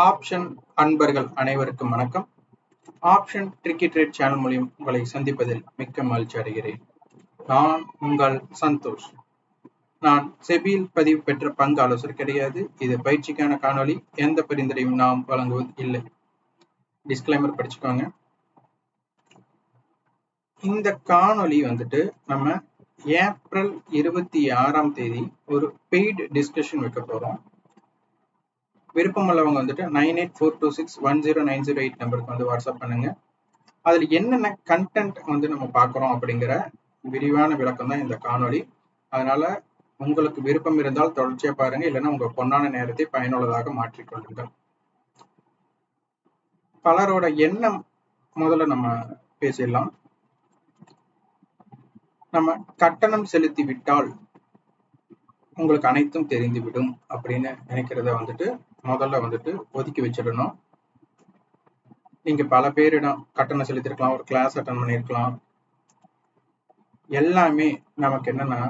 Option அன்பர்கள் அனைவருக்கும் வணக்கம். ஆப்ஷன் ட்ரிக்கி ட்ரேட் சேனல் மூலியம் உங்களை சந்திப்பதில் மிக்க மகிழ்ச்சி அடைகிறேன். நான் உங்கள் சந்தோஷ். நான் செபியில் பதிவு பெற்ற பங்கு ஆலோசனை கிடையாது. இது பயிற்சிக்கான காணொளி. எந்த பரிந்துரையும் நாம் வழங்குவது இல்லை. டிஸ்கிளைமர் படிச்சுக்கோங்க. இந்த காணொலி வந்துட்டு நம்ம ஏப்ரல் இருபத்தி ஆறாம் தேதி ஒரு பெய்டு டிஸ்கஷன் வைக்க விருப்பம் விருப்பமுள்ளவங்க வந்துட்டு nine eight four two six one zero nine zero eight நம்பருக்கு வந்து வாட்ஸ்அப் பண்ணுங்க. அதில் என்னென்ன கண்டென்ட் வந்து நம்ம பார்க்குறோம் அப்படிங்கிற விரிவான விளக்கம் தான் இந்த காணொளி. அதனால உங்களுக்கு விருப்பம் இருந்தால் தொடர்ச்சியாக பாருங்க. இல்லைன்னா உங்க பொன்னான நேரத்தை பயனுள்ளதாக மாற்றிக்கொள்ளுங்கள். பலரோட எண்ணம் முதல்ல நம்ம பேசிடலாம். நம்ம கட்டணம் செலுத்தி விட்டால் உங்களுக்கு அனைத்தும் தெரிந்துவிடும் அப்படின்னு நினைக்கிறத வந்துட்டு முதல்ல வந்துட்டு ஒதுக்கி வச்சிடணும். நீங்க பல பேரிடம் கட்டணம் செலுத்திருக்கலாம் ஒரு கிளாஸ் அட்டன் பண்ணியிருக்கலாம். எல்லாமே நமக்கு என்னன்னா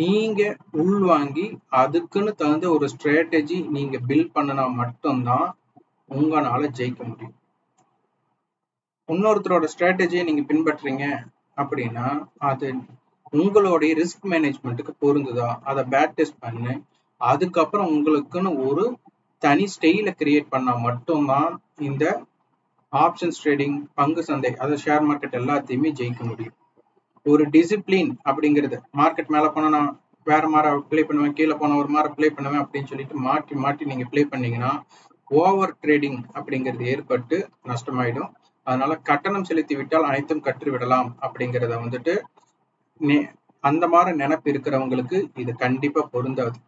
நீங்க உள்வாங்கி அதுக்குன்னு தகுந்த ஒரு ஸ்ட்ராட்டஜி நீங்க பில்ட் பண்ணினா மட்டும்தான் உங்களால ஜெயிக்க முடியும். இன்னொருத்தரோட ஸ்ட்ராட்டஜியை நீங்க பின்பற்றுறீங்க அப்படின்னா அது உங்களுடைய ரிஸ்க் மேனேஜ்மெண்ட்டுக்கு பொருந்துதா? அதை பேட் டெஸ்ட் பண்ணு. அதுக்கப்புறம் உங்களுக்குன்னு ஒரு தனி ஸ்டெயில கிரியேட் பண்ணால் மட்டும்தான் இந்த ஆப்ஷன்ஸ் ட்ரேடிங் பங்கு சந்தை அதாவது ஷேர் மார்க்கெட் எல்லாத்தையுமே ஜெயிக்க முடியும். ஒரு டிசிப்ளின் அப்படிங்கிறது மார்க்கெட் மேலே போனால் நான் வேற மாதிரி ப்ளே பண்ணுவேன் கீழே போனால் ஒரு மாதிரி ப்ளே பண்ணுவேன் அப்படின்னு சொல்லிட்டு மாற்றி மாற்றி நீங்கள் ப்ளே பண்ணீங்கன்னா ஓவர் ட்ரேடிங் அப்படிங்கிறது ஏற்பட்டு நஷ்டமாயிடும். அதனால கட்டணம் செலுத்தி விட்டால் அனைத்தும் கற்று விடலாம் அப்படிங்கிறத வந்துட்டு அந்த மாதிரி நினைப்பு இருக்கிறவங்களுக்கு இது கண்டிப்பா பொருந்தாது.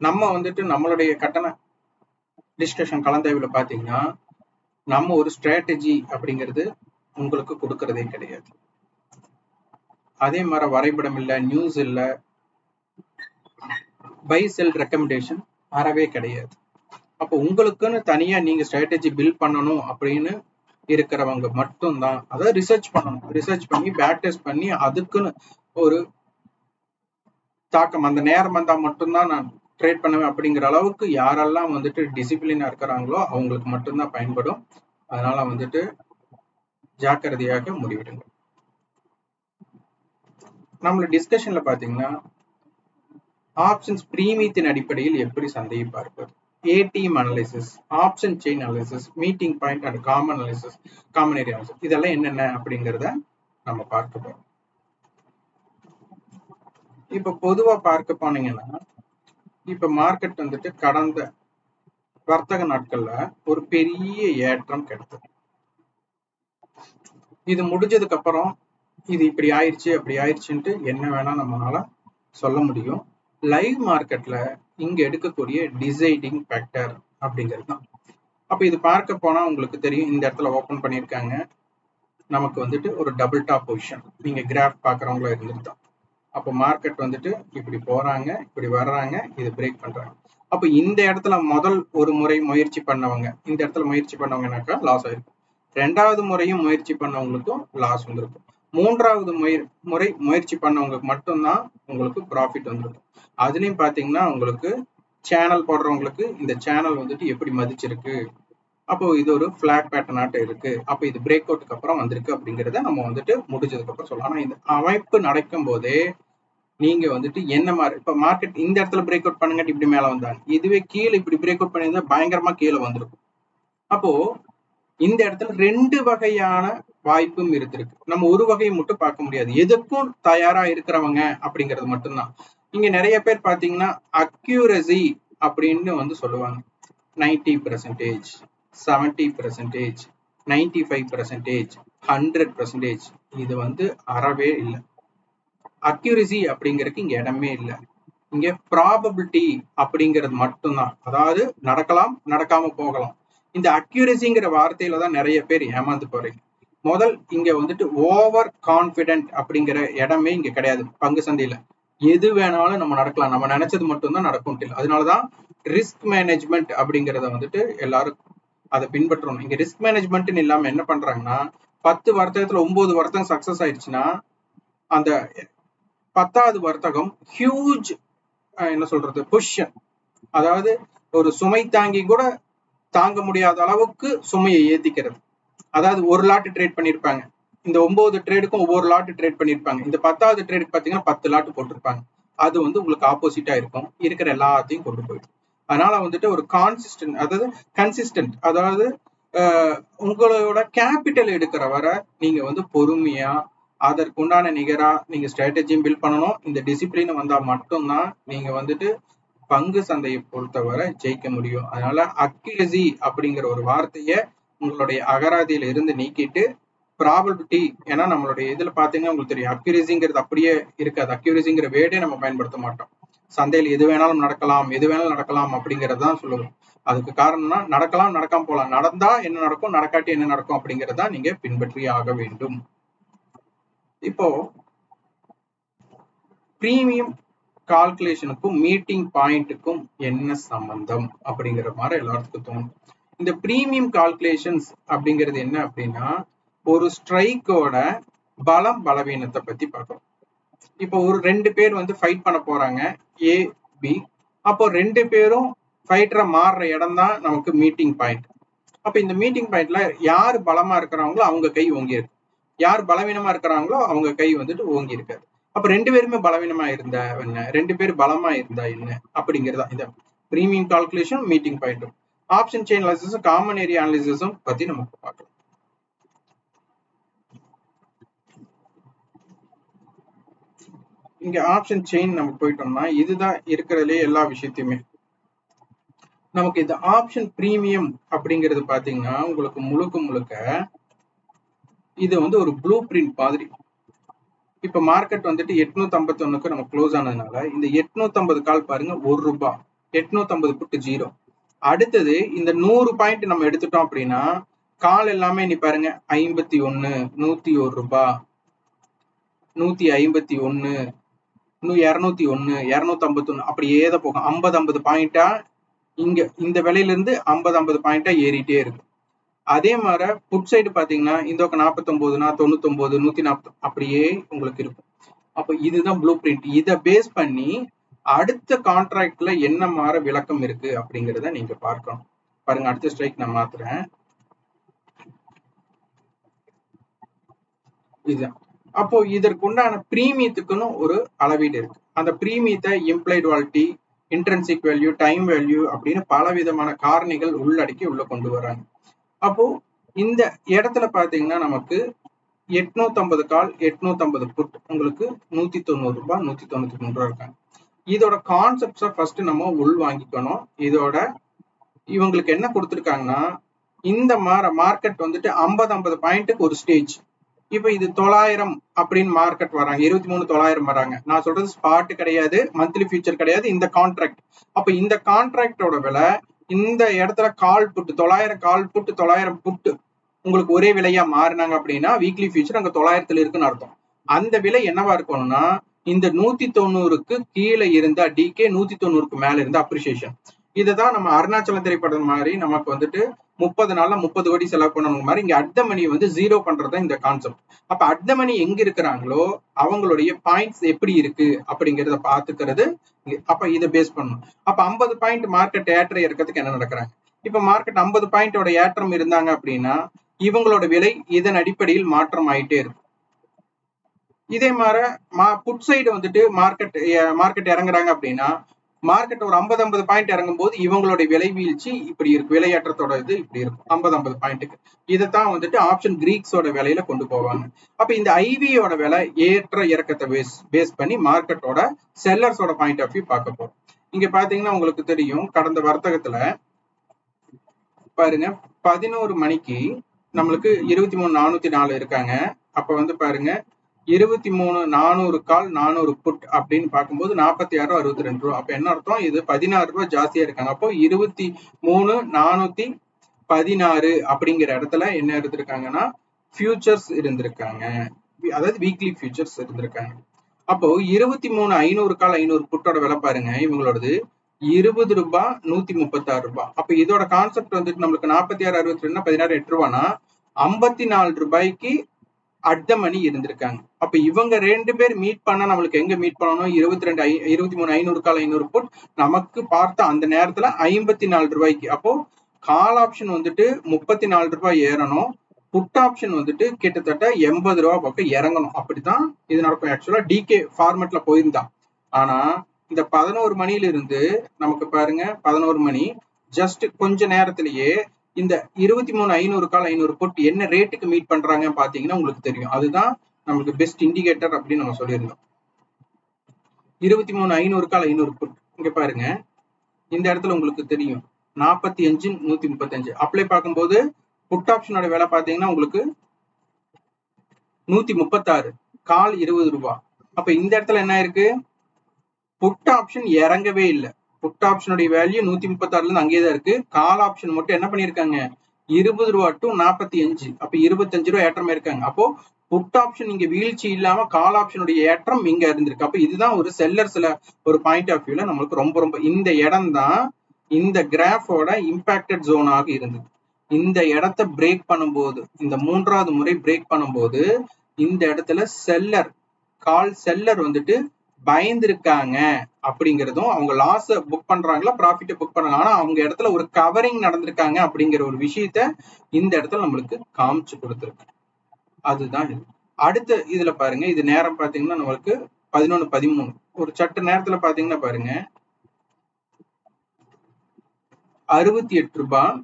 நம்ம வந்துட்டு நம்மளுடைய கட்டண டிஸ்கஷன் கலந்தாய்வுல பாத்தீங்கன்னா நம்ம ஒரு ஸ்ட்ராட்டஜி அப்படிங்கிறது உங்களுக்கு கொடுக்கறதே கிடையாது. அதே மாதிரி வரைபடம் இல்லை நியூஸ் இல்லை பை செல் ரெக்கமெண்டேஷன் வரவே கிடையாது. அப்போ உங்களுக்குன்னு தனியா நீங்க ஸ்ட்ராட்டஜி பில்ட் பண்ணணும் அப்படின்னு இருக்கிறவங்க மட்டும்தான். அதை ரிசர்ச் பண்ணணும். ரிசர்ச் பண்ணி பேட் டெஸ்ட் பண்ணி அதுக்குன்னு ஒரு தாக்கம். அந்த நேரம் வந்தால் மட்டும்தான் நான் ட்ரேட் பண்ணுவேன் அப்படிங்கிற அளவுக்கு யாரெல்லாம் வந்துட்டு டிசிப்ளினாக இருக்கிறாங்களோ அவங்களுக்கு மட்டும்தான் பயன்படும். அதனால வந்துட்டு ஜாக்கிரதையாக முடிவிடுங்க நம்மள டிஸ்கஷன்ல பாத்தீங்கன்னா ஆப்ஷன்ஸ் பிரீமியத்தின் அடிப்படையில் எப்படி சந்தையை பார்ப்பது? ATM analysis option chain analysis meeting point and common analysis common area analysis இதெல்லாம் என்னென்ன அப்படிங்கிறத நம்ம பார்க்க போறோம். இப்ப பொதுவா பார்க்க போனீங்கன்னா இப்ப மார்க்கெட் வந்துட்டு கடந்த வர்த்தக நாட்கள்ல ஒரு பெரிய ஏற்றம் கிடைத்தது. இது முடிஞ்சதுக்கு அப்புறம் இது இப்படி ஆயிடுச்சு அப்படி ஆயிடுச்சுன்ட்டு என்ன வேணா நம்மளால சொல்ல முடியும். லைவ் மார்க்கெட்ல இங்க எடுக்கக்கூடிய டிசைடிங் ஃபேக்டர் அப்படிங்கிறது தான். அப்போ இது பார்க்க போனா உங்களுக்கு தெரியும் இந்த இடத்துல ஓப்பன் பண்ணியிருக்காங்க. நமக்கு வந்துட்டு ஒரு டபுள் டாப் பொசிஷன் நீங்க கிராஃப் பாக்குறவங்களா இருந்துட்டு தான். அப்போ மார்க்கெட் வந்துட்டு இப்படி போறாங்க இப்படி வர்றாங்க இது பிரேக் பண்றாங்க. அப்போ இந்த இடத்துல முதல் ஒரு முறை முயற்சி பண்ணவங்க இந்த இடத்துல முயற்சி பண்ணவங்கனாக்கா லாஸ் ஆயிருக்கும். ரெண்டாவது முறையும் முயற்சி பண்ணவங்களுக்கும் லாஸ் வந்திருக்கும். மூன்றாவது முய முறை முயற்சி பண்ணவங்களுக்கு மட்டும்தான் உங்களுக்கு ப்ராஃபிட் வந்திருக்கும் அதுலேயும் பார்த்தீங்கன்னா உங்களுக்கு சேனல் போடுறவங்களுக்கு இந்த சேனல் வந்துட்டு எப்படி மதிச்சிருக்கு? அப்போ இது ஒரு பிளாக் பேட்டர்ன் ஆட்டம் இருக்கு. அப்போ இது பிரேக் அவுட்டுக்கு அப்புறம் வந்திருக்கு அப்படிங்கிறத நம்ம வந்துட்டு முடிஞ்சதுக்கு அப்புறம் சொல்லலாம். ஆனால் இந்த அமைப்பு நடக்கும் போதே நீங்க வந்துட்டு என்ன மாதிரி இப்போ மார்க்கெட் இந்த இடத்துல பிரேக் அவுட் பண்ணுங்கட்டு இப்படி மேலே வந்தாங்க. இதுவே கீழே இப்படி பிரேக் அவுட் பண்ணியிருந்தா பயங்கரமா கீழே வந்திருக்கும். அப்போ இந்த இடத்துல ரெண்டு வகையான வாய்ப்பும் இருந்திருக்கு. நம்ம ஒரு வகையை மட்டும் பார்க்க முடியாது. எதுக்கும் தயாரா இருக்கிறவங்க அப்படிங்கிறது மட்டும்தான். இங்க நிறைய பேர் பாத்தீங்கன்னா அக்யூரசி அப்படின்னு வந்து சொல்லுவாங்க. Ninety percentage seventy percentage ninety five percentage hundred percentage இது வந்து அறவே இல்லை. அக்யூரசி அப்படிங்கிறதுக்கு இங்க இடமே இல்லை. இங்க ப்ராபபிலிட்டி அப்படிங்கிறது மட்டும்தான். அதாவது நடக்கலாம் நடக்காம போகலாம். இந்த அக்யூரசிங்கிற வார்த்தையில தான் நிறைய பேர் ஏமாந்து போறீங்க. முதல் இங்க வந்துட்டு ஓவர் கான்பிடென்ட் அப்படிங்கிற இடமே இங்க கிடையாது பங்கு சந்தையில. எது வேணாலும் நம்ம நடக்கலாம். நம்ம நினைச்சது மட்டும்தான் நடக்கும் இல்லை அதனாலதான் ரிஸ்க் மேனேஜ்மெண்ட் அப்படிங்கிறத வந்துட்டு எல்லாரும் அதை பின்பற்றணும். இங்க ரிஸ்க் மேனேஜ்மெண்ட்னு இல்லாம என்ன பண்றாங்கன்னா பத்து வர்த்தகத்துல ஒன்பது வர்த்தகம் சக்சஸ் ஆயிடுச்சுன்னா அந்த பத்தாவது வர்த்தகம் ஹியூஜ் என்ன சொல்றது பொசிஷன் அதாவது ஒரு சுமை தாங்கி கூட தாங்க முடியாத அளவுக்கு சுமையை ஏத்திக்கிறது. அதாவது ஒரு லாட் ட்ரேட் பண்ணியிருப்பாங்க இந்த ஒன்பது ட்ரேடுக்கும் ஒவ்வொரு லாட் ட்ரேட் பண்ணியிருப்பாங்க இந்த பத்தாவது ட்ரேடுக்கு பார்த்தீங்கன்னா பத்து லாட் போட்டிருப்பாங்க. அது வந்து உங்களுக்கு ஆப்போசிட்டா இருக்கும். இருக்கிற எல்லாத்தையும் கொண்டு போயிடும். அதனால வந்துட்டு ஒரு கான்சிஸ்டன்ட் அதாவது கன்சிஸ்டன்ட் அதாவது உங்களோட கேபிட்டல் எடுக்கிற வர நீங்க வந்து பொறுமையா அதற்கு உண்டான நிகரா நீங்க ஸ்ட்ராட்டஜியும் பில்ட் பண்ணணும். இந்த டிசிப்ளின் வந்தா மட்டும்தான் நீங்க வந்துட்டு பங்கு சந்தையை பொறுத்தவரை ஜெயிக்க முடியும். அதனால அக்யூரசி அப்படிங்கிற ஒரு வார்த்தையை உங்களுடைய அகராதியில இருந்து நீக்கிட்டு ப்ராபபிலிட்டி ஏன்னா நம்மளுடைய இதுல பாத்தீங்கன்னா உங்களுக்கு தெரியும் அக்யூரிசிங்கிறது அப்படியே இருக்காது. அக்யூரிசிங்கிற வேர்டே நம்ம பயன்படுத்த மாட்டோம். சந்தையில் எது வேணாலும் நடக்கலாம் எது வேணாலும் நடக்கலாம் அப்படிங்கறது தான் சொல்லுவோம். அதுக்கு காரணம்னா நடக்கலாம் நடக்காம போகலாம். நடந்தா என்ன நடக்கும் நடக்காட்டி என்ன நடக்கும் அப்படிங்கறத நீங்க பின்பற்றி ஆக வேண்டும். இப்போ பிரீமியம் கால்குலேஷனுக்கும் மீட்டிங் பாயிண்ட்டுக்கும் என்ன சம்பந்தம் அப்படிங்கிற மாதிரி எல்லாத்துக்கும் தோணும். இந்த ப்ரீமியம் கால்குலேஷன்ஸ் அப்படிங்கிறது என்ன அப்படின்னா ஒரு ஸ்ட்ரைக்கோட பலம் பலவீனத்தை பத்தி பார்க்கணும். இப்போ ஒரு ரெண்டு பேர் வந்து ஃபைட் பண்ண போறாங்க ஏ பி அப்போ ரெண்டு பேரும் ஃபைட்டரை மாறுற இடம் தான் நமக்கு மீட்டிங் பாயிண்ட் அப்ப இந்த மீட்டிங் பாயிண்ட்ல யார் பலமா இருக்கிறாங்களோ அவங்க கை ஓங்கி இருக்கு. யார் பலவீனமா இருக்கிறாங்களோ அவங்க கை வந்துட்டு ஓங்கி இருக்காது அப்ப ரெண்டு பேருமே பலவீனமா இருந்தா என்ன? ரெண்டு பேர் பலமா இருந்தா என்ன? அப்படிங்கிறதா. இந்த ப்ரீமியம் கால்குலேஷன் மீட்டிங் பாயிண்ட்டும் ஆப்ஷன் செயின் அனாலிசிஸும் காமன் ஏரியா அனாலிசிஸும் பத்தி நமக்கு பார்க்கலாம். இங்க ஆப்ஷன் செயின் நம்ம போயிட்டோம்னா இதுதான் இருக்கிறதுலே எல்லா விஷயத்தையுமே. நமக்கு இந்த ஆப்ஷன் பிரீமியம் அப்படிங்கிறது பாத்தீங்கன்னா உங்களுக்கு முழுக்க முழுக்க இது வந்து ஒரு ப்ளூ பிரிண்ட் மாதிரி. இப்ப மார்க்கெட் வந்துட்டு எட்நூத்தி ஐம்பத்தி ஒண்ணுக்கு நம்ம க்ளோஸ் ஆனதுனால இந்த எட்நூத்தி ஐம்பது கால் பாருங்க ஒரு ரூபாய் எட்நூத்தி ஐம்பது புட்டு ஜீரோ. அடுத்தது இந்த நூறு பாயிண்ட் நம்ம எடுத்துட்டோம் அப்படின்னா கால் எல்லாமே நீ பாருங்க ஐம்பத்தி ஒன்னு நூத்தி ஒரு ரூபாய் நூத்தி ஐம்பத்தி ஒன்னு இன்னும் இரநூத்தி ஒன்னு இரநூத்தி ஐம்பத்தி ஒன்னு அப்படியே தான் போகும். ஐம்பது ஐம்பது பாயிண்டா இங்க இந்த விலையில இருந்து ஐம்பது ஐம்பது பாயிண்டா ஏறிட்டே இருக்கு. அதே மாதிரி புட் சைடு பாத்தீங்கன்னா இந்த பக்கம் நாற்பத்தொன்பதுனா தொண்ணூத்தொன்பது நூத்தி நாற்பத்தி அப்படியே உங்களுக்கு இருக்கும். அப்ப இதுதான் ப்ளூ பிரிண்ட் இதை பேஸ் பண்ணி அடுத்த கான்ட்ராக்ட்ல என்ன மாற விளக்கம் இருக்கு அப்படிங்கிறத நீங்க பார்க்கணும். பாருங்க அடுத்த ஸ்ட்ரைக் நான் மாத்துறேன். இதுதான் அப்போ இதற்குண்டான பிரீமியத்துக்குன்னு ஒரு அளவீடு இருக்கு. அந்த பிரீமியத்தை implied volatility intrinsic value time value அப்படின்னு பல விதமான காரணிகள் உள்ளடக்கி உள்ள கொண்டு வராங்க அப்போ இந்த இடத்துல பாத்தீங்கன்னா நமக்கு எட்நூத்தி ஐம்பது கால் எட்நூத்தி ஐம்பது புட் உங்களுக்கு நூத்தி தொண்ணூறு ரூபாய் நூத்தி தொண்ணூத்தி மூணு ரூபாய் இருக்காங்க. இதோட கான்செப்ட்ஸை ஃபர்ஸ்ட் நம்ம உள் வாங்கிக்கணும். இதோட இவங்களுக்கு என்ன கொடுத்துருக்காங்கன்னா இந்த மாற மார்க்கெட் வந்துட்டு ஐம்பது ஐம்பது பாயிண்ட்டுக்கு ஒரு ஸ்டேஜ் இப்போ இது தொள்ளாயிரம் அப்படின்னு மார்க்கெட் வராங்க. இருபத்தி மூணு தொள்ளாயிரம் வராங்க. நான் சொல்றது ஸ்பாட் கிடையாது மந்த்லி ஃபியூச்சர் கிடையாது இந்த கான்ட்ராக்ட் அப்போ இந்த கான்ட்ராக்டோட விலை இந்த இடத்துல கால் புட்டு தொள்ளாயிரம் கால் புட்டு தொள்ளாயிரம் புட்டு உங்களுக்கு ஒரே விலையா மாறினாங்க அப்படின்னா வீக்லி ஃபியூச்சர் அங்கே தொள்ளாயிரத்துல இருக்குன்னு அர்த்தம். அந்த விலை என்னவா இருக்கணும்னா இந்த நூத்தி தொண்ணூறுக்கு கீழே இருந்தா டிகே நூத்தி தொண்ணூறுக்கு மேல இருந்தா அப்ரிசியேஷன் இதுதான் நம்ம அருணாச்சல திரைப்படம் மாதிரி நமக்கு வந்துட்டு முப்பது நாள்ல முப்பது கோடி செலவு பண்ணணும் மாதிரி இங்க அட் மணி வந்து ஜீரோ பண்றது இந்த கான்செப்ட் அப்ப அட் மணி எங்க இருக்கிறாங்களோ அவங்களுடைய பாயிண்ட்ஸ் எப்படி இருக்கு அப்படிங்கறத பாத்துக்கிறது அப்ப இதை பேஸ் பண்ணணும். அப்ப ஐம்பது பாயிண்ட் மார்க்கெட் ஏற்ற இருக்கிறதுக்கு என்ன நடக்கிறாங்க? இப்ப மார்க்கெட் ஐம்பது பாயிண்டோட ஏற்றம் இருந்தாங்க அப்படின்னா இவங்களோட விலை இதன் அடிப்படையில் மாற்றம் ஆயிட்டே இருக்கும். இதே மாதிரி மா புட் சைடு வந்துட்டு மார்க்கெட் மார்க்கெட் இறங்குறாங்க அப்படின்னா மார்க்கெட் ஒரு ஐம்பது ஐம்பது பாயிண்ட் இறங்கும் போது இவங்களுடைய விலை வீழ்ச்சி இப்படி இருக்கு. விலையேற்றத்தோட இது இப்படி இருக்கும். ஐம்பது ஐம்பது பாயிண்ட்டுக்கு இதைத்தான் வந்துட்டு ஆப்ஷன் கிரீக்ஸோட விலையில கொண்டு போவாங்க. அப்ப இந்த ஐவியோட விலை ஏற்ற இறக்கத்தை பேஸ் பேஸ் பண்ணி மார்க்கெட்டோட செல்லர்ஸோட பாயிண்ட் ஆஃப் வியூ பார்க்க போறோம். இங்க பாத்தீங்கன்னா உங்களுக்கு தெரியும் கடந்த வர்த்தகத்துல பாருங்க பதினோரு மணிக்கு நம்மளுக்கு இருபத்தி மூணு நானூத்தி நாலு இருக்காங்க. அப்ப வந்து பாருங்க இருபத்தி மூணு நானூறு கால் நானூறு புட் அப்படின்னு பார்க்கும்போது நாற்பத்தி ஆறு அறுபத்தி ரெண்டு ரூபா. அப்ப என்ன அர்த்தம்? இது பதினாறு ரூபாய் ஜாஸ்தியா இருக்காங்க. அப்போ இருபத்தி மூணு நானூத்தி பதினாறு அப்படிங்கிற இடத்துல என்ன இருந்திருக்காங்கன்னா ஃபியூச்சர்ஸ் இருந்திருக்காங்க. அதாவது வீக்லி ஃபியூச்சர்ஸ் இருந்திருக்காங்க. அப்போ இருபத்தி மூணு ஐநூறு கால் ஐநூறு புட்டோட விலை பாருங்க. இவங்களோடது இருபது ரூபாய் நூத்தி முப்பத்தி ஆறு ரூபாய் அப்ப இதோட கான்செப்ட் வந்துட்டு நம்மளுக்கு நாற்பத்தி ஆறு அறுபத்தி ரெண்டு பதினாறு எட்டு ரூபானா ஐம்பத்தி நாலு ரூபாய்க்கு அட் இருந்திருக்காங்க. அப்ப இவங்க ரெண்டு பேர் மீட் பண்ணா நம்மளுக்கு எங்க மீட் பண்ணணும்? இருபத்தி ரெண்டு இருபத்தி மூணு ஐநூறு கால் ஐநூறு புட் நமக்கு பார்த்த அந்த நேரத்துல ஐம்பத்தி நாலு ரூபாய்க்கு. அப்போ கால் ஆப்ஷன் வந்துட்டு முப்பத்தி நாலு ரூபாய் ஏறணும். புட் ஆப்ஷன் வந்துட்டு கிட்டத்தட்ட எண்பது ரூபா பக்கம் இறங்கணும். அப்படித்தான் இது நடக்கும். ஆக்சுவலா டிகே ஃபார்மெட்ல போயிருந்தான் ஆனா இந்த பதினோரு மணியில இருந்து நமக்கு பாருங்க பதினோரு மணி ஜஸ்ட் கொஞ்ச நேரத்திலேயே இந்த இருபத்தி மூணு ஐநூறு கால் ஐநூறு புட் என்ன ரேட்டுக்கு மீட் பண்றாங்கன்னு பாத்தீங்கன்னா உங்களுக்கு தெரியும். அதுதான் நம்மளுக்கு பெஸ்ட் இண்டிகேட்டர் அப்படின்னு நம்ம சொல்லியிருந்தோம். இருபத்தி மூணு ஐநூறு கால் ஐநூறு புட் இங்க பாருங்க. இந்த இடத்துல உங்களுக்கு தெரியும். நாற்பத்தி அஞ்சு நூத்தி முப்பத்தஞ்சு. அப்ளை பார்க்கும்போது புட் ஆப்ஷனோட விலை பாத்தீங்கன்னா உங்களுக்கு நூத்தி முப்பத்தாறு. கால் இருபது ரூபாய் அப்ப இந்த இடத்துல என்ன இருக்கு? புட் ஆப்ஷன் இறங்கவே இல்லை. புட் ஆப்ஷனுடைய வேல்யூ நூத்தி முப்பத்தாறுல இருந்து அங்கேயே தான் இருக்கு. கால் ஆப்ஷன் மட்டும் என்ன பண்ணிருக்காங்க இருபது ரூபா டு நாற்பத்தி அஞ்சு அப்ப இருபத்தஞ்சு ரூபா ஏற்றமா இருக்காங்க அப்போ புட் ஆப்ஷன் இங்க வீழ்ச்சி இல்லாம கால் ஆப்ஷனுடைய ஏற்றம் இங்க இருந்திருக்கு அப்ப இதுதான் ஒரு செல்லர்ஸ்ல ஒரு பாயிண்ட் ஆஃப் வியூல நம்மளுக்கு ரொம்ப ரொம்ப இந்த இடம் தான் இந்த கிராஃபோட இம்பாக்டட் ஜோனாக இருந்தது. இந்த இடத்த பிரேக் பண்ணும்போது இந்த மூன்றாவது முறை பிரேக் பண்ணும்போது இந்த இடத்துல செல்லர் கால் செல்லர் வந்துட்டு பயந்துருக்காங்க. அப்படிங்கிறதும் அவங்க லாஸ் புக் பண்றாங்களா ப்ராஃபிட்டை புக் பண்றாங்க ஆனா அவங்க இடத்துல ஒரு கவரிங் நடந்திருக்காங்க அப்படிங்கிற ஒரு விஷயத்த இந்த இடத்துல நம்மளுக்கு காமிச்சு கொடுத்துருக்கு. அதுதான் இது. அடுத்த இதுல பாருங்க இது நேரம் பாத்தீங்கன்னா நம்மளுக்கு பதினொன்னு பதிமூணு. ஒரு சட்ட நேரத்துல பாத்தீங்கன்னா பாருங்க. அறுபத்தி எட்டு ரூபாய்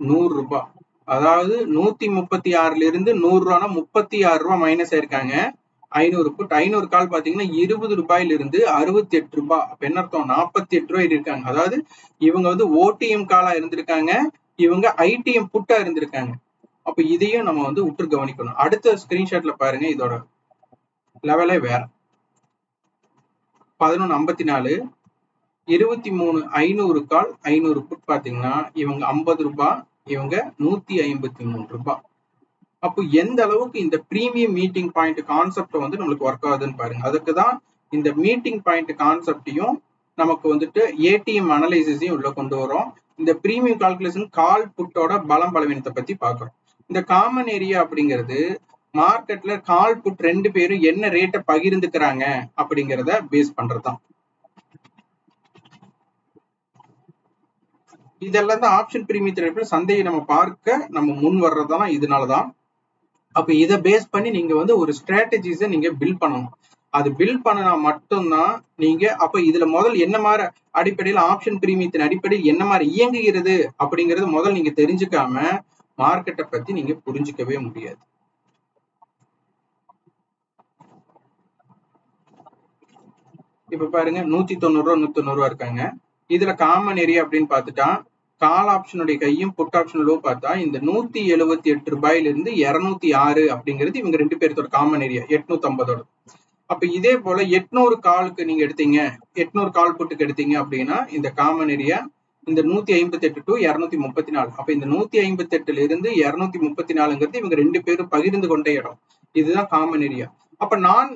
நூறு ரூபாய் அதாவது நூத்தி முப்பத்தி ஆறுல இருந்து நூறு ரூபானா முப்பத்தி ஆறு ரூபாய் மைனஸ் ஆயிருக்காங்க. ஐநூறு புட் ஐநூறு கால் பாத்தீங்கன்னா இருபது ரூபாயில இருந்து அறுபத்தி எட்டு ரூபாய் அப்ப என்ன அர்த்தம்? நாற்பத்தி எட்டு ரூபாய் இருக்காங்க அதாவது இவங்க வந்து ஓடிஎம் காலா இருந்திருக்காங்க. இவங்க ஐடிஎம் புட்டா இருந்திருக்காங்க. அப்ப இதையும் நம்ம வந்து உற்று கவனிக்கணும். அடுத்த ஸ்கிரீன்ஷாட்ல பாருங்க இதோட லெவலே வேற. பதினொன்னு ஐம்பத்தி நாலு இருபத்தி மூணு ஐநூறு கால் ஐநூறு புட் பாத்தீங்கன்னா இவங்க ஐம்பது ரூபாய் இவங்க நூத்தி ஐம்பத்தி மூணு ரூபாய் அப்போ எந்த அளவுக்கு இந்த ப்ரீமியம் மீட்டிங் பாயிண்ட் கான்செப்ட் வந்து நம்மளுக்கு ஒர்க் ஆகுதுன்னு பாருங்க. அதுக்கு தான் இந்த மீட்டிங் பாயிண்ட் கான்செப்டையும் நமக்கு வந்துட்டு ஏடிஎம் அனலைசிஸையும் உள்ள கொண்டு வரோம் இந்த ப்ரீமியம் கால்குலேஷன் கால் புட்டோட பலம் பலவீனத்தை பத்தி பாக்குறோம் இந்த காமன் ஏரியா அப்படிங்கிறது மார்க்கெட்ல கால் புட் ரெண்டு பேரும் என்ன ரேட்டை பகிர்ந்துக்கிறாங்க அப்படிங்கிறத பேஸ் பண்றதுதான் இதெல்லாம் தான் ஆப்ஷன் பிரீமியம் சந்தையை நம்ம பார்க்க நம்ம முன் வர்றதுதான் இதனாலதான் அப்ப இதை பேஸ் பண்ணி நீங்க வந்து ஒரு ஸ்ட்ராட்டஜிஸை நீங்க பில்ட் பண்ணணும். அது பில்ட் பண்ணினா மட்டும்தான் நீங்க அப்ப இதுல முதல் என்ன மாதிரி அடிப்படையில் ஆப்ஷன் பிரீமியத்தின் அடிப்படையில் என்ன மாதிரி இயங்குகிறது அப்படிங்கறது முதல் நீங்க தெரிஞ்சுக்காம மார்க்கெட்டை பத்தி நீங்க புரிஞ்சுக்கவே முடியாது. இப்ப பாருங்க நூத்தி தொண்ணூறு ரூபா நூத்தி தொண்ணூறு ரூபா இருக்காங்க. இதுல காமன் ஏரியா அப்படின்னு பாத்துட்டா கால் ஆப்ஷனுடைய கையும் புட் ஆப்ஷன் பார்த்தா இந்த நூத்தி எழுபத்தி எட்டு ரூபாயில இருந்து இருநூத்தி ஆறு அப்படிங்கிறது இவங்க ரெண்டு பேர்த்தோட காமன் ஏரியா எட்நூத்தி ஐம்பதோட அப்ப இதே போல எட்நூறு காலுக்கு நீங்க எடுத்தீங்க எட்நூறு கால் புட்டுக்கு எடுத்தீங்க அப்படின்னா இந்த காமன் ஏரியா இந்த நூத்தி ஐம்பத்தி எட்டு டு இருநூத்தி முப்பத்தி நாலு அப்ப இந்த நூத்தி ஐம்பத்தி எட்டுல இருந்து இருநூத்தி முப்பத்தி நாலுங்கிறது இவங்க ரெண்டு பேரும் பகிர்ந்து கொண்ட இடம். இதுதான் காமன் ஏரியா அப்ப நான்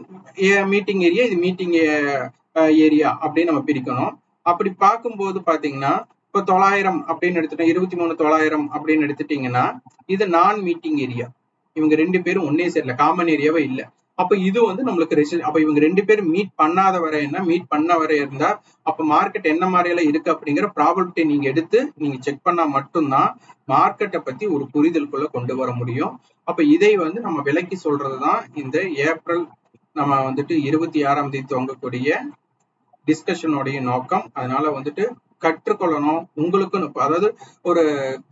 மீட்டிங் ஏரியா இது மீட்டிங் ஏரியா அப்படின்னு நம்ம பிரிக்கணும். அப்படி பார்க்கும்போது பாத்தீங்கன்னா இப்போ தொள்ளாயிரம் அப்படின்னு எடுத்துட்டோம் இருபத்தி மூணு தொள்ளாயிரம் அப்படின்னு எடுத்துட்டீங்கன்னா இது நான் மீட்டிங் ஏரியா இவங்க ரெண்டு பேரும் ஒன்னே சேரல காமன் ஏரியாவே இல்லை. அப்ப இது வந்து நம்மளுக்கு ரிசல்ட் அப்ப இவங்க ரெண்டு பேரும் மீட் பண்ணாத வரை என்ன மீட் பண்ண வரை இருந்தா அப்ப மார்க்கெட் என்ன மாதிரியெல்லாம் இருக்கு அப்படிங்கிற ப்ராபபிலிட்டி நீங்க எடுத்து நீங்க செக் பண்ணா மட்டும்தான் மார்க்கெட்டை பத்தி ஒரு புரிதலுக்குள்ள கொண்டு வர முடியும். அப்ப இதை வந்து நம்ம விலக்கி சொல்றதுதான் இந்த ஏப்ரல் நம்ம வந்துட்டு இருபத்தி ஆறாம் தேதி துவங்கக்கூடிய டிஸ்கஷனுடைய நோக்கம். அதனால வந்துட்டு கற்றுக்கொள்ளணும். உங்களுக்குன்னு அதாவது ஒரு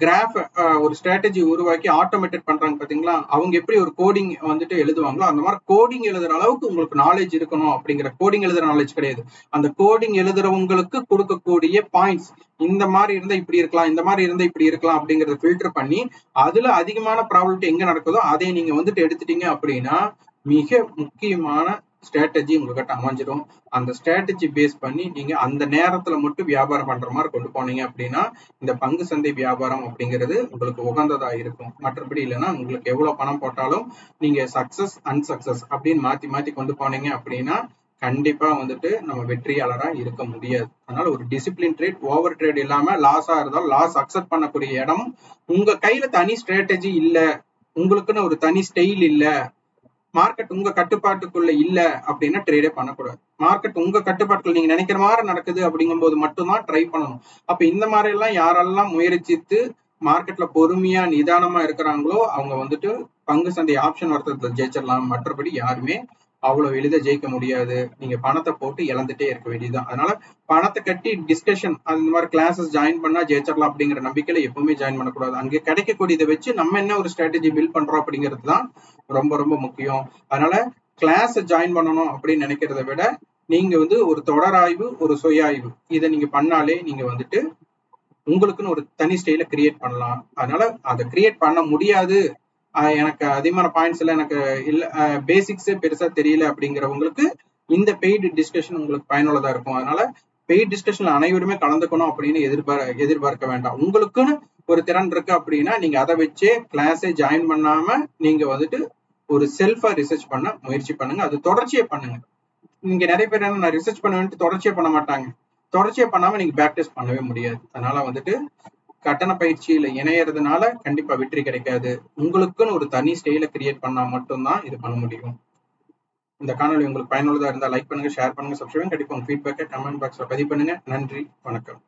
கிராஃப் ஒரு ஸ்ட்ராட்டஜி உருவாக்கி ஆட்டோமேட்டட் பண்றாங்க பாத்தீங்களா? அவங்க எப்படி ஒரு கோடிங் வந்துட்டு எழுதுவாங்களோ அந்த மாதிரி கோடிங் எழுதுற அளவுக்கு உங்களுக்கு நாலேஜ் இருக்கணும் அப்படிங்கிற கோடிங் எழுதுற நாலேஜ் கிடையாது. அந்த கோடிங் எழுதுறவங்களுக்கு கொடுக்கக்கூடிய பாயிண்ட்ஸ் இந்த மாதிரி இருந்தா இப்படி இருக்கலாம் இந்த மாதிரி இருந்தா இப்படி இருக்கலாம் அப்படிங்கறத ஃபில்டர் பண்ணி அதுல அதிகமான ப்ராப்ளம் எங்க நடக்குதோ அதை நீங்க வந்துட்டு எடுத்துட்டீங்க அப்படின்னா மிக முக்கியமான ஸ்ட்ராட்டஜி உங்ககிட்ட அமைஞ்சிடும். அந்த ஸ்ட்ராட்டஜி பேஸ் பண்ணி நீங்க அந்த நேரத்துல மட்டும் வியாபாரம் பண்ற மாதிரி கொண்டு போனீங்க அப்படின்னா இந்த பங்கு சந்தை வியாபாரம் அப்படிங்கிறது உங்களுக்கு உகந்ததா இருக்கும். மற்றபடி இல்லைன்னா உங்களுக்கு எவ்வளவு பணம் போட்டாலும் நீங்க சக்சஸ் அன்சக்சஸ் அப்படின்னு மாத்தி மாத்தி கொண்டு போனீங்க அப்படின்னா கண்டிப்பா வந்துட்டு நம்ம வெற்றியாளரா இருக்க முடியாது. அதனால ஒரு டிசிப்ளின் ட்ரேட் ஓவர் ட்ரேட் இல்லாம லாஸா இருந்தாலும் லாஸ் அக்செப்ட் பண்ணக்கூடிய இடம் உங்க கையில தனி ஸ்ட்ராட்டஜி இல்ல. உங்களுக்குன்னு ஒரு தனி ஸ்டைல் இல்ல. மார்க்கெட் உங்க கட்டுப்பாட்டுக்குள்ள இல்ல அப்படின்னா ட்ரேடே பண்ணக்கூடாது. மார்க்கெட் உங்க கட்டுப்பாட்டுக்குள்ள நீங்க நினைக்கிற மாதிரி நடக்குது அப்படிங்கும்போது மட்டும்தான் ட்ரை பண்ணணும். அப்ப இந்த மாதிரி எல்லாம் யாரெல்லாம் முயற்சித்து மார்க்கெட்ல பொறுமையா நிதானமா இருக்கிறாங்களோ அவங்க வந்துட்டு பங்கு சந்தை ஆப்ஷன் வர்த்தகத்துல ஜெயிச்சிடலாம். மற்றபடி யாருமே அவ்வளவு எளிதா ஜெயிக்க முடியாது. நீங்க பணத்தை போட்டு இழந்துட்டே இருக்க வேண்டியதுதான். அதனால பணத்தை கட்டி டிஸ்கஷன் அந்த மாதிரி கிளாஸஸ் ஜாயின் பண்ணா ஜெயிச்சிடலாம் அப்படிங்கிற நம்பிக்கையில எப்பவுமே ஜாயின் பண்ணக்கூடாது. அங்கே கிடைக்கக்கூடியதை வச்சு நம்ம என்ன ஒரு ஸ்ட்ராட்டஜி பில்ட் பண்றோம் அப்படிங்கிறது தான் ரொம்ப ரொம்ப முக்கியம். அதனால கிளாஸ் ஜாயின் பண்ணணும் அப்படின்னு நினைக்கிறத விட நீங்க வந்து ஒரு தொடராய்வு ஒரு சுய ஆய்வு இதை நீங்க பண்ணாலே நீங்க வந்துட்டு உங்களுக்குன்னு ஒரு தனி ஸ்டைல கிரியேட் பண்ணலாம். அதனால அதை கிரியேட் பண்ண முடியாது. எனக்கு அதிகமான பாயிண்ட்ஸ் எல்லாம் எனக்கு இல்ல பேசிக்ஸே பெருசா தெரியல அப்படிங்கிறவங்களுக்கு இந்த பெய்டு டிஸ்கஷன் உங்களுக்கு பயனுள்ளதா இருக்கும். அதனால பெய்ட் டிஸ்கஷன்ல அனைவருமே கலந்துக்கணும் அப்படின்னு எதிர்பார எதிர்பார்க்க வேண்டாம். உங்களுக்குன்னு ஒரு திறன் இருக்கு அப்படின்னா நீங்க அதை வச்சே கிளாஸே ஜாயின் பண்ணாம நீங்க வந்துட்டு ஒரு செல்ஃபா ரிசர்ச் பண்ண முயற்சி பண்ணுங்க. அது தொடர்ச்சியை பண்ணுங்க. நீங்க நிறைய பேர் என்ன நான் ரிசர்ச் பண்ண வேண்டிய தொடர்ச்சியை பண்ண மாட்டாங்க. தொடர்ச்சியை பண்ணாம நீங்க பேக் டெஸ்ட் பண்ணவே முடியாது. அதனால வந்துட்டு கட்டண பயிற்சியில இணையறதுனால கண்டிப்பா வெற்றி கிடைக்காது. உங்களுக்குன்னு ஒரு தனி ஸ்டைல கிரியேட் பண்ணா மட்டும்தான் இது பண்ண முடியும். இந்த காணொலி உங்களுக்கு பயனுள்ளதா இருந்தா லைக் பண்ணுங்க ஷேர் பண்ணுங்க சப்ஸ்கிரைப் கண்டிப்பா உங்க ஃபீட்பேக்கை கமெண்ட் பாக்ஸ்ல பதிவு பண்ணுங்க. நன்றி வணக்கம்.